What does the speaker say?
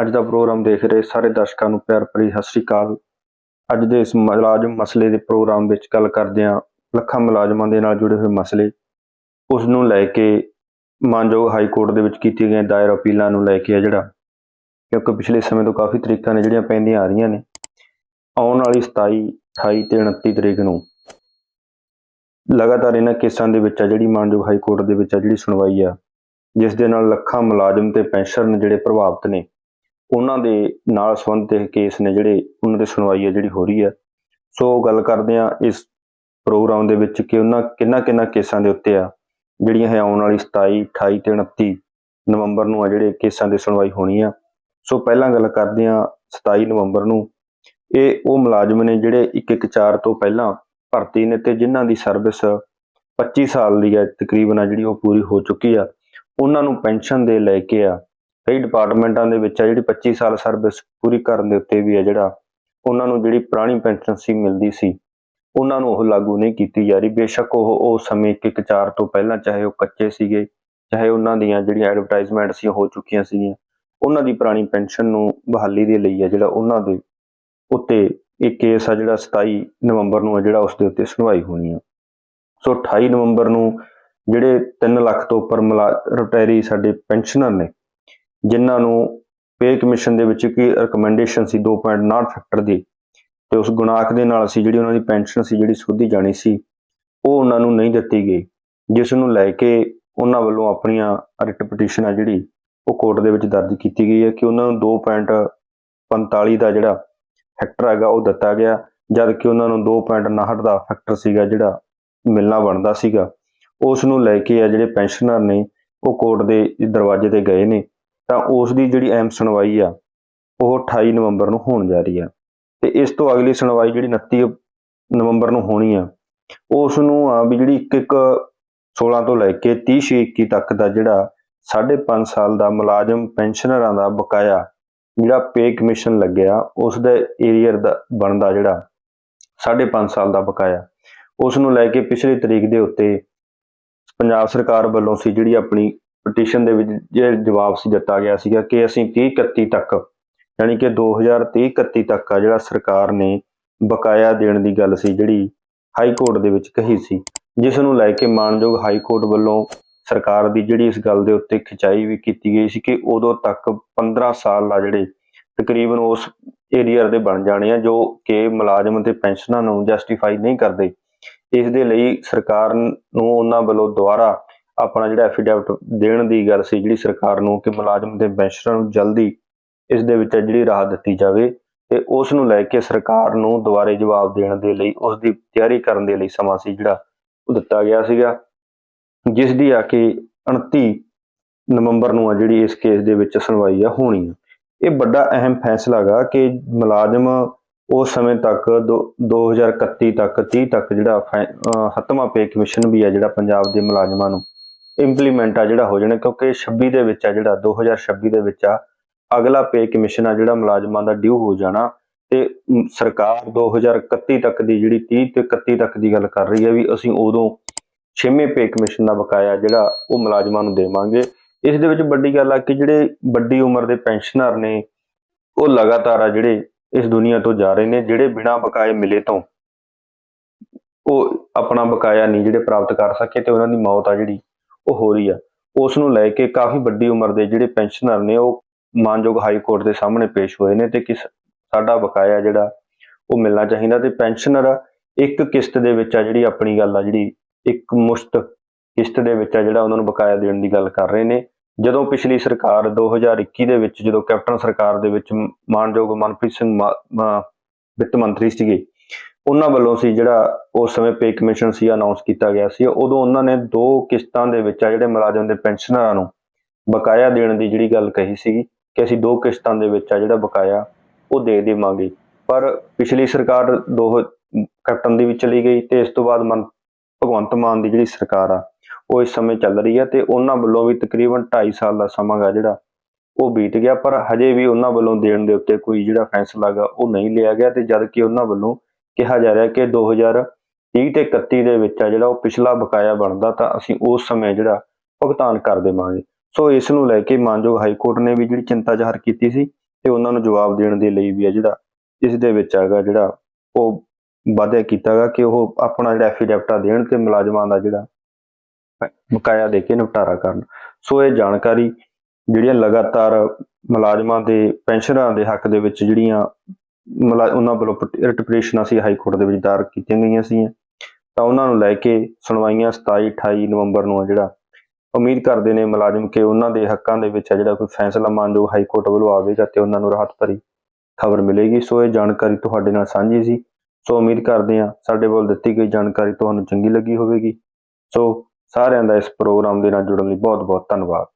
ਅੱਜ ਦਾ ਪ੍ਰੋਗਰਾਮ ਦੇਖ ਰਹੇ ਸਾਰੇ ਦਰਸ਼ਕਾਂ ਨੂੰ ਪਿਆਰ ਭਰੀ ਸਤਿ ਸ੍ਰੀ ਅਕਾਲ। ਅੱਜ ਦੇ ਇਸ ਮੁਲਾਜ਼ਮ ਮਸਲੇ ਦੇ ਪ੍ਰੋਗਰਾਮ ਵਿੱਚ ਗੱਲ ਕਰਦੇ ਹਾਂ ਲੱਖਾਂ ਮੁਲਾਜ਼ਮਾਂ ਦੇ ਨਾਲ ਜੁੜੇ ਹੋਏ ਮਸਲੇ। ਉਸ ਨੂੰ ਲੈ ਕੇ ਮਾਨਯੋਗ ਹਾਈ ਕੋਰਟ ਦੇ ਵਿੱਚ ਕੀਤੀ ਗਈਆਂ ਦਾਇਰ ਅਪੀਲਾਂ ਨੂੰ ਲੈ ਕੇ ਆ ਜਿਹੜਾ, ਕਿਉਂਕਿ ਪਿਛਲੇ ਸਮੇਂ ਤੋਂ ਕਾਫੀ ਤਰੀਕਾਂ ਨੇ ਜਿਹੜੀਆਂ ਪੈਂਦੀਆਂ ਆ ਰਹੀਆਂ ਨੇ। ਆਉਣ ਵਾਲੀ 27 28 ਤੇ 29 ਤਰੀਕ ਨੂੰ ਲਗਾਤਾਰ ਇਹਨਾਂ ਕੇਸਾਂ ਦੇ ਵਿੱਚ ਆ ਜਿਹੜੀ ਮਾਨਯੋਗ ਹਾਈ ਕੋਰਟ ਦੇ ਵਿੱਚ ਆ ਜਿਹੜੀ ਸੁਣਵਾਈ ਆ, ਜਿਸ ਦੇ ਨਾਲ ਲੱਖਾਂ ਮੁਲਾਜ਼ਮ ਤੇ ਪੈਨਸ਼ਨ ਜਿਹੜੇ ਪ੍ਰਭਾਵਿਤ ਨੇ ਉਹਨਾਂ ਦੇ ਨਾਲ ਸੰਬੰਧਿਤ ਕੇਸ ਨੇ ਜਿਹੜੇ ਉਹਨਾਂ ਦੀ ਸੁਣਵਾਈ ਹੈ ਜਿਹੜੀ ਹੋ ਰਹੀ ਹੈ। ਸੋ ਗੱਲ ਕਰਦੇ ਆ ਇਸ ਪ੍ਰੋਗਰਾਮ ਦੇ ਵਿੱਚ ਕਿ ਉਹਨਾਂ ਕਿੰਨਾ ਕਿੰਨਾ ਕੇਸਾਂ ਦੇ ਉੱਤੇ ਆ, ਜਿਹੜੀਆਂ ਹੈ ਆਉਣ ਵਾਲੀ 27 28 ਤੇ 29 ਨਵੰਬਰ ਨੂੰ ਆ ਜਿਹੜੇ ਕੇਸਾਂ ਦੀ ਸੁਣਵਾਈ ਹੋਣੀ ਆ। ਸੋ ਪਹਿਲਾਂ ਗੱਲ ਕਰਦੇ ਆ 27 ਨਵੰਬਰ ਨੂੰ। ਇਹ ਉਹ ਮੁਲਾਜ਼ਮ ਨੇ ਜਿਹੜੇ 114 ਤੋਂ ਪਹਿਲਾਂ ਭਰਤੀ ਨੇ ਤੇ ਜਿਨ੍ਹਾਂ ਦੀ ਸਰਵਿਸ 25 ਸਾਲ ਦੀ ਹੈ ਤਕਰੀਬਨ ਆ ਜਿਹੜੀ ਉਹ ਪੂਰੀ ਹੋ ਚੁੱਕੀ ਆ। ਉਹਨਾਂ ਨੂੰ ਪੈਨਸ਼ਨ ਦੇ ਲੈ ਕੇ ਆ ਕਈ ਡਿਪਾਰਟਮੈਂਟਾਂ ਦੇ ਵਿੱਚ ਆ, ਜਿਹੜੀ 25 ਸਾਲ ਸਰਵਿਸ ਪੂਰੀ ਕਰਨ ਦੇ ਉੱਤੇ ਵੀ ਆ ਜਿਹੜਾ, ਉਹਨਾਂ ਨੂੰ ਜਿਹੜੀ ਪੁਰਾਣੀ ਪੈਨਸ਼ਨ ਸੀ ਮਿਲਦੀ ਸੀ, ਉਹਨਾਂ ਨੂੰ ਉਹ ਲਾਗੂ ਨਹੀਂ ਕੀਤੀ ਜਾ ਰਹੀ। ਬੇਸ਼ੱਕ ਉਹ ਉਹ ਸਮੇਂ ਇੱਕ ਇੱਕ ਚਾਰ ਤੋਂ ਪਹਿਲਾਂ ਚਾਹੇ ਉਹ ਕੱਚੇ ਸੀਗੇ, ਚਾਹੇ ਉਹਨਾਂ ਦੀਆਂ ਜਿਹੜੀਆਂ ਐਡਵਰਟਾਈਜ਼ਮੈਂਟ ਸੀ, ਹੋ ਚੁੱਕੀਆਂ ਸੀਗੀਆਂ, ਉਹਨਾਂ ਦੀ ਪੁਰਾਣੀ ਪੈਨਸ਼ਨ ਨੂੰ ਬਹਾਲੀ ਦੇ ਲਈ ਆ ਜਿਹੜਾ ਉਹਨਾਂ ਦੇ ਉੱਤੇ ਇਹ ਕੇਸ ਆ ਜਿਹੜਾ 27 ਨਵੰਬਰ ਨੂੰ ਆ ਜਿਹੜਾ ਉਸ ਦੇ ਉੱਤੇ ਸੁਣਵਾਈ ਹੋਣੀ ਆ। ਸੋ 28 ਨਵੰਬਰ ਨੂੰ ਜਿਹੜੇ 3 ਲੱਖ ਤੋਂ ਉੱਪਰ ਰਿਟਾਇਰੀ ਸਾਡੇ ਪੈਨਸ਼ਨਰ ਨੇ ਜਿਨ੍ਹਾਂ ਨੂੰ ਪੇ ਕਮਿਸ਼ਨ ਦੇ ਵਿੱਚ ਕੀ ਰეკਮੈਂਡੇਸ਼ਨ ਸੀ 2.9 ਫੈਕਟਰ ਦੀ ਤੇ ਉਸ ਗੁਣਾਕ ਦੇ ਨਾਲ ਸੀ ਜਿਹੜੀ ਉਹਨਾਂ ਦੀ ਪੈਨਸ਼ਨ ਸੀ ਜਿਹੜੀ ਸੋਧੀ ਜਾਣੀ ਸੀ, ਉਹ ਉਹਨਾਂ ਨੂੰ ਨਹੀਂ ਦਿੱਤੀ ਗਈ, ਜਿਸ ਨੂੰ ਲੈ ਕੇ ਉਹਨਾਂ ਵੱਲੋਂ ਆਪਣੀਆਂ ਰਿਟ ਪਟੀਸ਼ਨ ਆ ਜਿਹੜੀ, ਉਹ ਕੋਰਟ ਦੇ ਵਿੱਚ ਦਰਜ ਕੀਤੀ ਗਈ ਹੈ ਕਿ ਉਹਨਾਂ ਨੂੰ 2.45 ਦਾ ਜਿਹੜਾ ਫੈਕਟਰ ਹੈਗਾ ਉਹ ਦਿੱਤਾ ਗਿਆ, ਜਦ ਕਿ ਉਹਨਾਂ ਨੂੰ 2.59 ਦਾ ਫੈਕਟਰ ਸੀਗਾ ਜਿਹੜਾ ਮਿਲਣਾ ਬਣਦਾ ਸੀਗਾ, ਉਸ ਨੂੰ ਲੈ ਕੇ ਆ ਜਿਹੜੇ ਪੈਨਸ਼ਨਰ ਨੇ, ਉਹ ਕੋਰਟ ਦੇ ਦਰਵਾਜ਼ੇ ਤੇ ਗਏ ਨੇ ਤਾਂ ਉਸ ਦੀ ਜਿਹੜੀ ਅਹਿਮ ਸੁਣਵਾਈ ਆ, ਉਹ 28 ਨਵੰਬਰ ਨੂੰ ਹੋਣ ਜਾ ਰਹੀ ਆ। ਤੇ ਇਸ ਤੋਂ ਅਗਲੀ ਸੁਣਵਾਈ ਜਿਹੜੀ 29 ਨਵੰਬਰ ਨੂੰ ਹੋਣੀ ਆ ਉਸ ਨੂੰ ਆ ਵੀ ਜਿਹੜੀ ਇੱਕ ਇੱਕ 16 ਤੋਂ ਲੈ ਕੇ 30 ਛੇ 21 ਤੱਕ ਦਾ ਜਿਹੜਾ 5.5 ਸਾਲ ਦਾ ਮੁਲਾਜ਼ਮ ਪੈਨਸ਼ਨਰਾਂ ਦਾ ਬਕਾਇਆ ਜਿਹੜਾ ਪੇ ਕਮਿਸ਼ਨ ਲੱਗਿਆ ਉਸ ਦਾ ਏਰੀਅਰ ਦਾ ਬਣਦਾ ਜਿਹੜਾ 5.5 ਸਾਲ ਦਾ ਬਕਾਇਆ ਉਸ ਨੂੰ ਲੈ ਕੇ ਪਿਛਲੀ ਤਰੀਕ ਦੇ ਉੱਤੇ ਪੰਜਾਬ ਸਰਕਾਰ ਵੱਲੋਂ ਸੀ ਜਿਹੜੀ ਆਪਣੀ ਪਟੀਸ਼ਨ ਦੇ ਵਿੱਚ ਜਿਹੜਾ ਜਵਾਬ ਸੀ ਦਿੱਤਾ ਗਿਆ ਸੀਗਾ ਕਿ ਅਸੀਂ 30 31 ਤੱਕ, ਯਾਨੀ ਕਿ 2030 31 ਤੱਕ ਆ ਜਿਹੜਾ ਸਰਕਾਰ ਨੇ ਬਕਾਇਆ ਦੇਣ ਦੀ ਗੱਲ ਸੀ, ਜਿਹੜੀ ਹਾਈ ਕੋਰਟ ਦੇ ਵਿੱਚ ਕਹੀ ਸੀ, ਜਿਸ ਨੂੰ ਲੈ ਕੇ ਮਾਨਯੋਗ ਹਾਈ ਕੋਰਟ ਵੱਲੋਂ ਸਰਕਾਰ ਦੀ ਜਿਹੜੀ ਇਸ ਗੱਲ ਦੇ ਉੱਤੇ ਖਿਚਾਈ ਵੀ ਕੀਤੀ ਗਈ ਸੀ ਕਿ ਉਦੋਂ ਤੱਕ 15 ਸਾਲ ਆ ਜਿਹੜੇ ਤਕਰੀਬਨ ਉਸ ਏਰੀਆ ਦੇ ਬਣ ਜਾਣੇ ਆ, ਜੋ ਕਿ ਮੁਲਾਜ਼ਮ ਤੇ ਪੈਨਸ਼ਨਾਂ ਨੂੰ ਜਸਟੀਫਾਈ ਨਹੀਂ ਕਰਦੇ। ਇਸ ਦੇ ਲਈ ਸਰਕਾਰ ਨੂੰ ਉਹਨਾਂ ਵੱਲੋਂ ਦੁਬਾਰਾ ਆਪਣਾ ਜਿਹੜਾ ਐਫੀਡੈਵਿਟ ਦੇਣ ਦੀ ਗੱਲ ਸੀ, ਜਿਹੜੀ ਸਰਕਾਰ ਨੂੰ ਕਿ ਮੁਲਾਜ਼ਮ ਦੇ ਪੈਨਸ਼ਨਰ ਨੂੰ ਜਲਦੀ ਇਸ ਦੇ ਵਿੱਚ ਜਿਹੜੀ ਰਾਹਤ ਦਿੱਤੀ ਜਾਵੇ ਤੇ ਉਸ ਨੂੰ ਲੈ ਕੇ ਸਰਕਾਰ ਨੂੰ ਦੁਬਾਰੇ ਜਵਾਬ ਦੇਣ ਦੇ ਲਈ, ਉਸ ਦੀ ਤਿਆਰੀ ਕਰਨ ਦੇ ਲਈ ਸਮਾਂ ਸੀ ਜਿਹੜਾ ਉਹ ਦਿੱਤਾ ਗਿਆ ਸੀਗਾ, ਜਿਸ ਦੀ ਆ ਕੇ 29 ਨਵੰਬਰ ਨੂੰ ਆ ਜਿਹੜੀ ਇਸ ਕੇਸ ਦੇ ਵਿੱਚ ਸੁਣਵਾਈ ਆ ਹੋਣੀ ਆ। ਇਹ ਵੱਡਾ ਅਹਿਮ ਫੈਸਲਾ ਹੈਗਾ ਕਿ ਮੁਲਾਜ਼ਮ ਉਸ ਸਮੇਂ ਤੱਕ 2031 ਤੱਕ 30 ਤੱਕ ਜਿਹੜਾ ਸੱਤਵਾਂ ਪੇ ਕਮਿਸ਼ਨ ਵੀ ਆ ਜਿਹੜਾ ਪੰਜਾਬ ਦੇ ਮੁਲਾਜ਼ਮਾਂ ਨੂੰ ਇੰਪਲੀਮੈਂਟ ਆ ਜਿਹੜਾ ਹੋ ਜਾਣਾ, ਕਿਉਂਕਿ 26 ਦੇ ਵਿੱਚ ਆ ਜਿਹੜਾ 2026 ਦੇ ਵਿੱਚ ਆ, ਅਗਲਾ ਪੇ ਕਮਿਸ਼ਨ ਆ ਜਿਹੜਾ ਮੁਲਾਜ਼ਮਾਂ ਦਾ ਡਿਊ ਹੋ ਜਾਣਾ ਤੇ ਸਰਕਾਰ 2031 ਤੱਕ ਦੀ ਜਿਹੜੀ 30 ਤੇ 31 ਤੱਕ ਦੀ ਗੱਲ ਕਰ ਰਹੀ ਹੈ ਵੀ ਅਸੀਂ ਉਦੋਂ ਛੇਵੇਂ ਪੇ ਕਮਿਸ਼ਨ ਦਾ ਬਕਾਇਆ ਜਿਹੜਾ ਉਹ ਮੁਲਾਜ਼ਮਾਂ ਨੂੰ ਦੇਵਾਂਗੇ। ਇਸ ਦੇ ਵਿੱਚ ਵੱਡੀ ਗੱਲ ਆ ਕਿ ਜਿਹੜੇ ਵੱਡੀ ਉਮਰ ਦੇ ਪੈਨਸ਼ਨਰ ਨੇ, ਉਹ ਲਗਾਤਾਰ ਆ ਜਿਹੜੇ ਇਸ ਦੁਨੀਆ ਤੋਂ ਜਾ ਰਹੇ ਨੇ, ਜਿਹੜੇ ਬਿਨਾਂ ਬਕਾਏ ਮਿਲੇ ਤੋਂ, ਉਹ ਆਪਣਾ ਬਕਾਇਆ ਨਹੀਂ ਜਿਹੜੇ ਪ੍ਰਾਪਤ ਕਰ ਸਕੇ ਤੇ ਉਹਨਾਂ ਦੀ ਮੌਤ ਆ ਜਿਹੜੀ। ਉਹ ਹੋ ਰਹੀ ਆ। ਉਸ ਨੂੰ ਲੈ ਕੇ ਕਾਫੀ ਵੱਡੀ ਉਮਰ ਦੇ ਜਿਹੜੇ ਪੈਨਸ਼ਨਰ ਨੇ, ਉਹ ਮਾਨਯੋਗ ਹਾਈ ਕੋਰਟ ਦੇ ਸਾਹਮਣੇ ਪੇਸ਼ ਹੋਏ ਨੇ ਤੇ ਕਿ ਸਾਡਾ ਬਕਾਇਆ ਜਿਹੜਾ ਉਹ ਮਿਲਣਾ ਚਾਹੀਦਾ ਤੇ ਪੈਨਸ਼ਨਰ ਇੱਕ ਕਿਸ਼ਤ ਦੇ ਵਿੱਚ ਆ ਜਿਹੜੀ ਆਪਣੀ ਗੱਲ ਆ, ਜਿਹੜੀ ਇੱਕ ਮੁਸ਼ਤ ਕਿਸ਼ਤ ਦੇ ਵਿੱਚ ਆ ਜਿਹੜਾ ਉਹਨਾਂ ਨੂੰ ਬਕਾਇਆ ਦੇਣ ਦੀ ਗੱਲ ਕਰ ਰਹੇ ਨੇ। ਜਦੋਂ ਪਿਛਲੀ ਸਰਕਾਰ 2021 ਦੇ ਵਿੱਚ, ਜਦੋਂ ਕੈਪਟਨ ਸਰਕਾਰ ਦੇ ਵਿੱਚ ਮਾਨਯੋਗ ਮਨਪ੍ਰੀਤ ਸਿੰਘ ਵਿੱਤ ਮੰਤਰੀ ਸੀਗੇ ਉਹਨਾਂ ਵੱਲੋਂ ਸੀ ਜਿਹੜਾ ਉਸ ਸਮੇਂ ਪੇ ਕਮਿਸ਼ਨ ਸੀ ਅਨਾਉਂਸ ਕੀਤਾ ਗਿਆ ਸੀ। ਉਦੋਂ ਉਹਨਾਂ ਨੇ ਦੋ ਕਿਸ਼ਤਾਂ ਦੇ ਵਿੱਚ ਆ ਜਿਹੜੇ ਮੁਲਾਜ਼ਮ ਦੇ ਪੈਨਸ਼ਨਰਾਂ ਨੂੰ ਬਕਾਇਆ ਦੇਣ ਦੀ ਜਿਹੜੀ ਗੱਲ ਕਹੀ ਸੀਗੀ ਕਿ ਅਸੀਂ ਦੋ ਕਿਸ਼ਤਾਂ ਦੇ ਵਿੱਚ ਆ ਜਿਹੜਾ ਬਕਾਇਆ ਉਹ ਦੇ ਦੇਵਾਂਗੇ। ਪਰ ਪਿਛਲੀ ਸਰਕਾਰ ਦੋ ਕੈਪਟਨ ਦੀ ਵੀ ਚਲੀ ਗਈ ਤੇ ਇਸ ਤੋਂ ਬਾਅਦ ਮਨ ਭਗਵੰਤ ਮਾਨ ਦੀ ਜਿਹੜੀ ਸਰਕਾਰ ਆ, ਉਹ ਇਸ ਸਮੇਂ ਚੱਲ ਰਹੀ ਹੈ ਤੇ ਉਹਨਾਂ ਵੱਲੋਂ ਵੀ ਤਕਰੀਬਨ 2.5 ਸਾਲ ਦਾ ਸਮਾਂ ਗਾ ਜਿਹੜਾ ਉਹ ਬੀਤ ਗਿਆ। ਪਰ ਹਜੇ ਵੀ ਉਹਨਾਂ ਵੱਲੋਂ ਦੇਣ ਦੇ ਉੱਤੇ ਕੋਈ ਜਿਹੜਾ ਫੈਸਲਾ ਗਾ ਉਹ ਨਹੀਂ ਲਿਆ ਗਿਆ ਤੇ ਜਦ ਕਿ ਉਹਨਾਂ ਵੱਲੋਂ ਕਿਹਾ ਜਾ ਰਿਹਾ ਕਿ 2030 ਤੇ 31 ਦੇ ਵਿੱਚ ਆ ਜਿਹੜਾ ਉਹ ਪਿਛਲਾ ਬਕਾਇਆ ਬਣਦਾ ਤਾਂ ਅਸੀਂ ਉਸ ਸਮੇਂ ਜਿਹੜਾ ਭੁਗਤਾਨ ਕਰ ਦੇਵਾਂਗੇ। ਸੋ ਇਸ ਨੂੰ ਲੈ ਕੇ ਮਾਨਯੋਗ ਹਾਈ ਕੋਰਟ ਨੇ ਵੀ ਜਿਹੜੀ ਚਿੰਤਾ ਜ਼ਾਹਰ ਕੀਤੀ ਸੀ ਤੇ ਉਹਨਾਂ ਨੂੰ ਜਵਾਬ ਦੇਣ ਦੇ ਲਈ ਵੀ ਆ ਜਿਹੜਾ ਇਸ ਦੇ ਵਿੱਚ ਹੈਗਾ ਜਿਹੜਾ ਉਹ ਵਾਅਦਾ ਕੀਤਾ ਗਾ ਕਿ ਉਹ ਆਪਣਾ ਜਿਹੜਾ ਐਫੀਡੈਵਿਟਾ ਦੇਣ ਤੇ ਮੁਲਾਜ਼ਮਾਂ ਦਾ ਜਿਹੜਾ ਬਕਾਇਆ ਦੇ ਕੇ ਨਿਪਟਾਰਾ ਕਰਨ। ਸੋ ਇਹ ਜਾਣਕਾਰੀ ਜਿਹੜੀਆਂ ਲਗਾਤਾਰ ਮੁਲਾਜ਼ਮਾਂ ਦੇ, ਪੈਨਸ਼ਨਰਾਂ ਦੇ ਹੱਕ ਦੇ ਵਿੱਚ ਜਿਹੜੀਆਂ ਉਹਨਾਂ ਵੱਲੋਂ ਰਿਟ ਪਟੀਸ਼ਨਾਂ ਸੀ, ਹਾਈ ਕੋਰਟ ਦੇ ਵਿੱਚ ਦਾਇਰ ਕੀਤੀਆਂ ਗਈਆਂ ਸੀ ਤਾਂ ਉਹਨਾਂ ਨੂੰ ਲੈ ਕੇ ਸੁਣਵਾਈਆਂ 27 28 ਨਵੰਬਰ ਨੂੰ ਆ ਜਿਹੜਾ ਉਮੀਦ ਕਰਦੇ ਨੇ ਮੁਲਾਜ਼ਮ ਕਿ ਉਹਨਾਂ ਦੇ ਹੱਕਾਂ ਦੇ ਵਿੱਚ ਆ ਜਿਹੜਾ ਕੋਈ ਫੈਸਲਾ ਮਾਨਯੋਗ ਹਾਈ ਕੋਰਟ ਵੱਲੋਂ ਆਵੇਗਾ ਤੇ ਉਹਨਾਂ ਨੂੰ ਰਾਹਤ ਭਰੀ ਖਬਰ ਮਿਲੇਗੀ। ਸੋ ਇਹ ਜਾਣਕਾਰੀ ਤੁਹਾਡੇ ਨਾਲ ਸਾਂਝੀ ਸੀ। ਸੋ ਉਮੀਦ ਕਰਦੇ ਹਾਂ ਸਾਡੇ ਵੱਲ ਦਿੱਤੀ ਗਈ ਜਾਣਕਾਰੀ ਤੁਹਾਨੂੰ ਚੰਗੀ ਲੱਗੀ ਹੋਵੇਗੀ। ਸੋ ਸਾਰਿਆਂ ਦਾ ਇਸ ਪ੍ਰੋਗਰਾਮ ਦੇ ਨਾਲ ਜੁੜਨ ਲਈ ਬਹੁਤ ਬਹੁਤ ਧੰਨਵਾਦ।